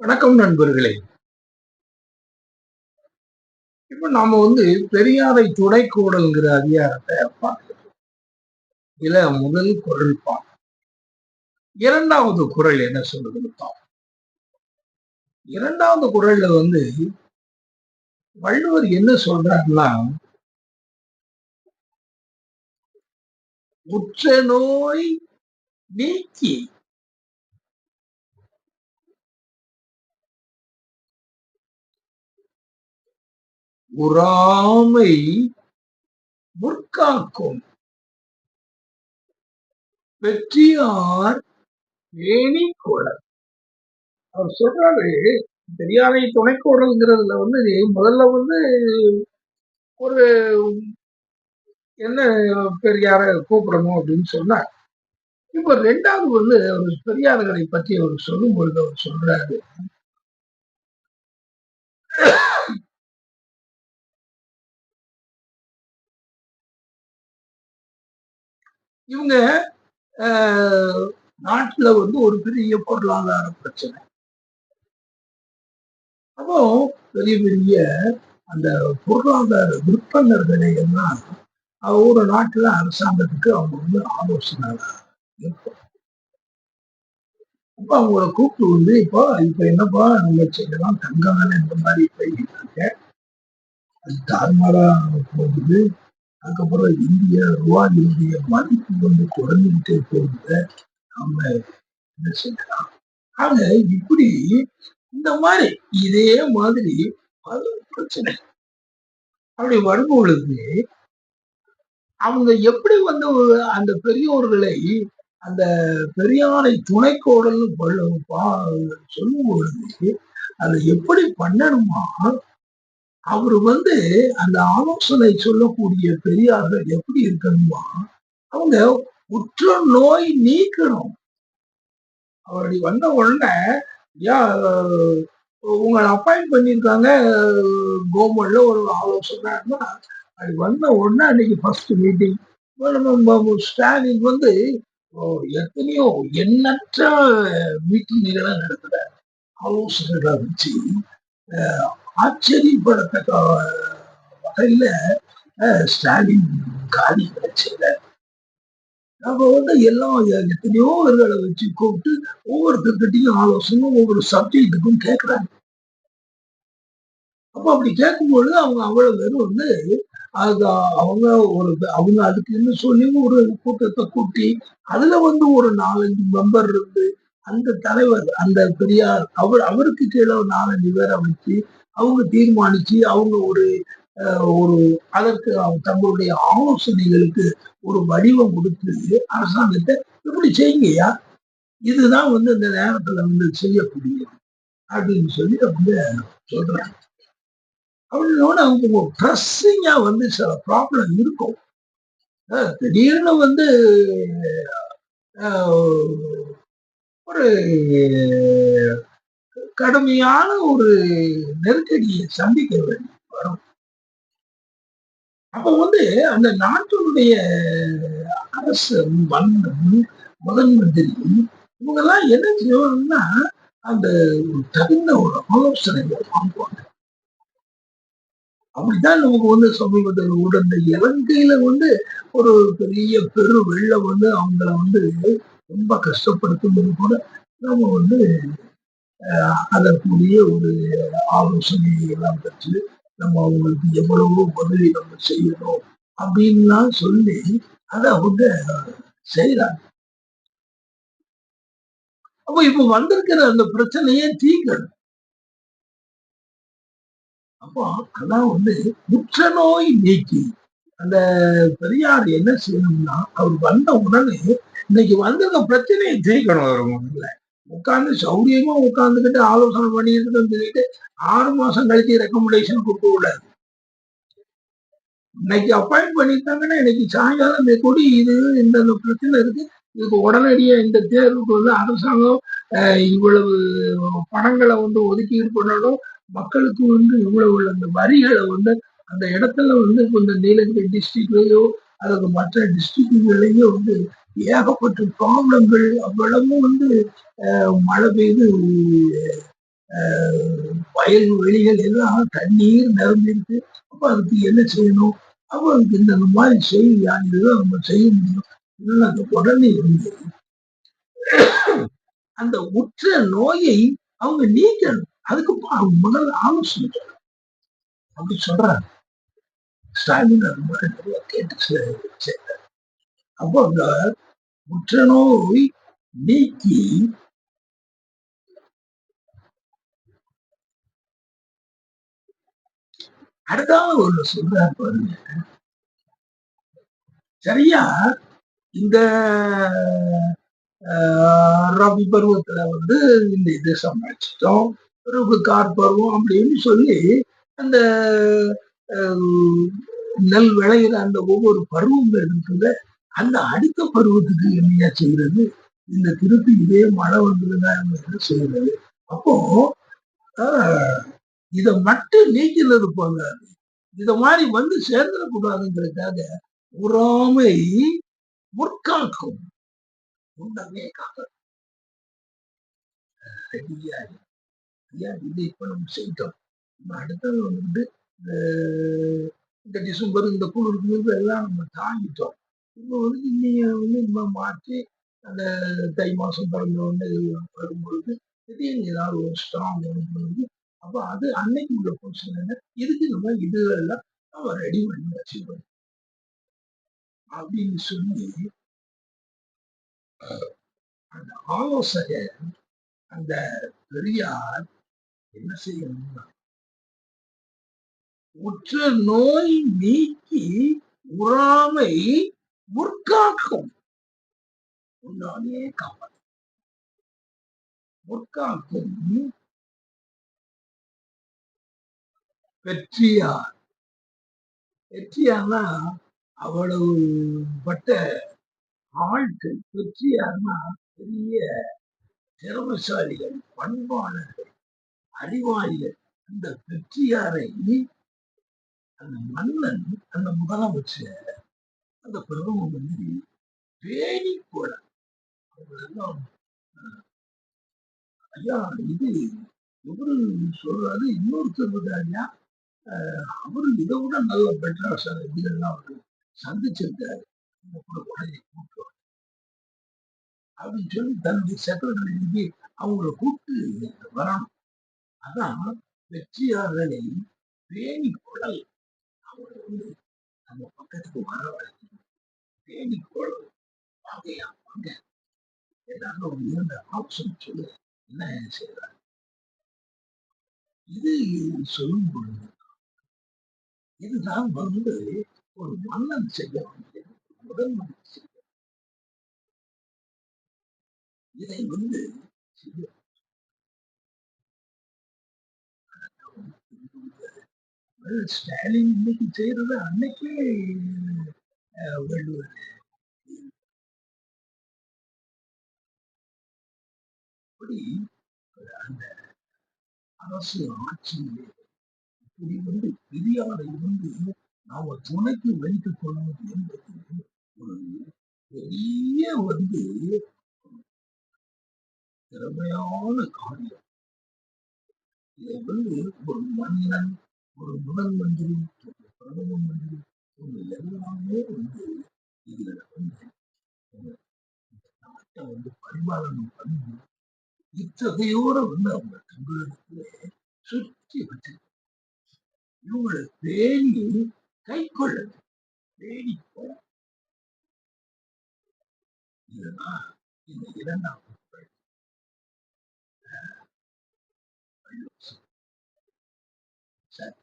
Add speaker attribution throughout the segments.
Speaker 1: வணக்கம் நண்பர்களே. இப்ப நாம வந்து பெரியாரை துணைக்கூடல்ங்கிற அதிகாரத்தை பார்க்கிறோம் இதுல முதல் குரல் பா இரண்டாவது குரல் என்ன சொல்லுதுன்னு பார்ப்போம் இரண்டாவது குரல்ல வந்து வள்ளுவர் என்ன சொல்றாருன்னா உற்ற நோய் நீக்கி உறாமை முற்காக்கும். வெற்றியார் ஏணி குழல் அவர் சொல்றாரு பெரியாரை துணைக்கோடல்ங்கிறதுல வந்து முதல்ல வந்து ஒரு என்ன பெரியார கூப்பிடணும் அப்படின்னு சொன்னார். இப்ப ரெண்டாவது வந்து அவர் பெரியார்களை பற்றி அவர் சொல்லும் பொழுது அவர் சொல்றாரு இவங்க நாட்டில் வந்து ஒரு பெரிய பொருளாதார பிரச்சனை. அப்போ பெரிய பெரிய அந்த பொருளாதார விற்பனர்களை எல்லாம் ஒரு நாட்டில் அரசாங்கத்துக்கு அவங்க வந்து ஆலோசனை இருக்கும். இப்போ அவங்கள கூப்பிட்டு வந்து இப்போ இப்ப என்னப்பா நம்ம செய்யலாம் தங்கம் வேலை இந்த மாதிரி போயிட்டு இருக்க. அது தாறுமாறா போகுது. அதுக்கப்புறம் இந்திய ரூபாயினுடைய மதிப்பு வந்து குறைஞ்சிக்கிட்டே போகுது. நம்ம செய்யலாம்? ஆக இப்படி இந்த மாதிரி இதே மாதிரி பல பிரச்சனை அப்படி வரும்பொழுது அவங்க எப்படி வந்து அந்த பெரியோர்களை அந்த பெரியாரை துணைக்கோடல்னு சொல்லும் பொழுது அதை எப்படி பண்ணணுமா? அவர் வந்து அந்த ஆலோசனை சொல்லக்கூடிய பெரியார்கள் எப்படி இருக்கணுமா? அவங்க உற்ற நோய் நீக்கணும். அப்படி வந்த உடனே உங்களை அப்பாயிண்ட் பண்ணியிருக்காங்க கவர்மெண்ட்ல ஒரு ஆலோசனை. அது வந்த உடனே அன்னைக்கு ஃபர்ஸ்ட் மீட்டிங் நம்ம ஸ்டாலின் வந்து எத்தனையோ எண்ணற்ற மீட்டிங் நடத்துற ஆலோசனைகளை வச்சு ஆச்சரியப்படத்தக்க வகையில ஸ்டாலின் காரியங்களை செய்யறாரு நம்ம வந்து எல்லாம் எத்தனையோ இவர்களை வச்சு கூப்பிட்டு ஒவ்வொருத்தர்கிட்டையும் ஆலோசனை ஒவ்வொரு சப்ஜெக்டுக்கும் கேட்கிறாங்க அப்ப அப்படி கேட்கும்பொழுது அவங்க அவ்வளவு பேரும் வந்து அது அவங்க ஒரு அவங்க அதுக்குன்னு சொல்லி ஒரு கூட்டத்தை கூட்டி அதுல வந்து ஒரு நாலஞ்சு மெம்பர் இருந்து அந்த தலைவர் அந்த பெரியார் அவர் அவருக்கு கீழே நாலஞ்சு பேரை வச்சு அவங்க தீர்மானிச்சு அவங்க ஒரு ஒரு அதற்கு தங்களுடைய ஆலோசனைகளுக்கு ஒரு வடிவம் கொடுத்து அரசாங்கத்தை இப்படி செய்யுங்கய்யா. இதுதான் வந்து இந்த நேரத்துல வந்து செய்யக்கூடியது. அப்படின்னு சொல்லி அவங்க சொல்றாங்க. அவங்களோட அவங்க ப்ரெஸ்ஸிங்கா வந்து சில ப்ராப்ளம் இருக்கும். திடீர்னு வந்து ஒரு கடுமையான ஒரு நெருக்கடியை சந்திக்க வேண்டி வரும். அப்ப வந்து அந்த நாட்டினுடைய அரசு மன்னன் முதன் மந்திரி இவங்கெல்லாம் என்ன செய்வாங்கன்னா அந்த தகுந்த ஒரு ஆலோசனைகளை வாங்குவாங்க. அப்படித்தான் நமக்கு வந்து சமீபத்தில் உடந்த இலங்கையில வந்து ஒரு பெரிய பெரு வெள்ளம் வந்து அவங்கள வந்து ரொம்ப கஷ்டப்படுத்தும் கூட நம்ம வந்து அதற்குரிய ஒரு ஆலோசனை எல்லாம் பெற்று நம்ம அவங்களுக்கு எவ்வளவோ உதவி நம்ம செய்யணும் அப்படின்லாம் சொல்லி அதை அவங்க செய்யறாங்க அப்ப இப்ப வந்திருக்கிற அந்த பிரச்சனையே தீக்கணும் அப்போ அதான் வந்து புற்றநோய் நீக்கி அந்த பெரியார் என்ன செய்யணும்னா அவர் வந்த உடனே இன்னைக்கு வந்திருக்க பிரச்சனையை தீர்க்கணும் அவர் முதல்ல. உட்காந்து சௌரியமா உட்காந்துக்கிட்டு ஆலோசனை பண்ணிட்டு சொல்லிட்டு ஆறு மாசம் கழிச்சு ரெக்கமெண்டேஷன் கொடுக்க கூடாது இன்னைக்கு அப்பாயிண்ட் பண்ணிட்டாங்கன்னா இன்னைக்கு சாயங்காலம் கூடி இது இந்த பிரச்சனை இருக்கு. இதுக்கு உடனடியா இந்த தேர்வுக்கு வந்து அரசாங்கம் இவ்வளவு பணங்களை வந்து ஒதுக்கீடு பண்ணணும். மக்களுக்கு வந்து இவ்வளவு உள்ள அந்த வரிகளை வந்து அந்த இடத்துல வந்து கொஞ்சம் நீலகிரி டிஸ்ட்ரிக்ட்லயோ அல்லது மற்ற டிஸ்ட்ரிக்ட்கள்லயோ வந்து ஏகப்பட்ட ப்ராப்ளங்கள் அவ்வளவும் வந்து மழை பெய்து வயல் வெளிகள் எல்லாம் தண்ணீர் நிரம்பிருக்கு அப்ப அதுக்கு என்ன செய்யணும்? அப்ப அதுக்கு இந்த மாதிரி செய்யா இதுதான் நம்ம செய்ய முடியும்? அந்த உடனே இருந்தது அந்த உற்ற நோயை அவங்க நீக்கணும். அதுக்கு அவங்க முதல்ல ஆலோசனை அப்படி சொல்றாங்க. ஸ்டாலின் அது மாதிரி நிறைய கேட்டு செ- செய்றாரு. அப்போ அந்த நீக்கி. அடுத்தாவது ஒரு சொல்றாரு பாருங்க. சரியா? இந்த ஆஹ், ரபி பருவத்துல வந்து இந்த இது சமாளிச்சிட்டோம். பிறகு கார் பருவம் அப்படின்னு சொல்லி அந்த ஆஹ், நெல் விளையிற அந்த ஒவ்வொரு பருவம் இருக்குல்ல அந்த அடுத்த பருவத்துக்கு என்னையா செய்யறது? இந்த திருப்பி இதே மழை வந்ததுன்னா என்ன செய்யறது? அப்போ ஆஹ், இத மட்டும் நீக்கிறது போதாது. இத மாதிரி வந்து சேர்ந்துடக்கூடாதுங்கிறதுக்காக உறாமை முற்காக்கும். உண்டமே காக்கும் ஐயா இது இப்ப நம்ம செய்தோம். நம்ம அடுத்தது வந்து இந்த டிசம்பர் இந்த குளிர் எல்லாம் நம்ம தாங்கிட்டோம். இப்போ வந்து இன்னைய வந்து நம்ம மாற்றி அந்த தை மாசம் பிறந்த உடனே வரும்பொழுது திடீர்னு ஏதாவது ஒரு ஸ்ட்ராங் வரும்பொழுது அப்போ அது அன்னைக்கு உள்ள பொசிஷன் என்ன? இதுக்கு நம்ம இதுலாம் நம்ம ரெடி பண்ணி வச்சுக்கணும். அப்படின்னு சொல்லி அந்த ஆலோசகர் அந்த பெரியார் என்ன செய்யணும்னா உற்ற நோய் நீக்கி உறாமை முற்காக்கும். உன்னாலே காப்பாற்று முற்காக்கும். வெற்றியார் வெற்றியார்னா அவ்வளவு பட்ட ஆட்கள் வெற்றியார்னா பெரிய திறமசாலிகள் பண்பாளர்கள் அறிவாளிகள். அந்த வெற்றியாரை அந்த மன்னன் அந்த முதலமைச்சர் அந்த பிரதம வந்து பேணி போல அவங்களெல்லாம் ஐயா இது இவரு சொல்றாரு? இன்னொருத்தர் இருக்காருயா அவரு இதை விட நல்ல பெட்டரா சார் இதெல்லாம் அவரு சந்திச்சிருக்காரு. நம்ம கூட உடனே கூப்பிட்டு அப்படின்னு சொல்லி தன்னுடைய செக்ரட்டரிக்கு அவங்கள கூப்பிட்டு வரணும் அதான் வெற்றியாளரை பேணி குழல் அவரை வந்து நம்ம பக்கத்துக்கு வரவழைக்கணும் பேணி குழல் வாங்கயா வாங்க ஏதாவது ஒரு இருந்த ஆப்ஷன் சொல்லு என்ன செய்யறாங்க இது சொல்லும் பொழுது இதுதான் வந்து ஒரு மன்னன் செய்ய வேண்டியது முதல் மன்னன் செய்ய இதை வந்து செய்ய வேண்டியது. ஸ்டாலின் இன்னைக்கு செய்யறது அன்னைக்கே வள்ளுவர் இப்படி அந்த அரசு ஆட்சியிலே இப்படி வந்து பெரியாரை வந்து நாம துணைக்கு வைத்துக் கொள்வது என்பது ஒரு பெரிய வந்து திறமையான காரியம். இதை வந்து ஒரு மன்னன் ஒரு முதல் மந்திரி பிரதம மந்திரி எல்லாமே வந்து இதுல வந்து நாட்டை வந்து பரிபாலனம் பண்ணி இத்தகையோட வந்து அவங்க தமிழகத்திலே சுற்றி வச்சு இவங்களை பேணி கை கொள்ள பேணி போல இதுதான் இந்த இரண்டாம் சரி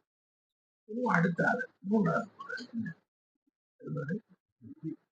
Speaker 1: இன்னும் அடுத்த ஆளு மூன்றாவது चल रहा है।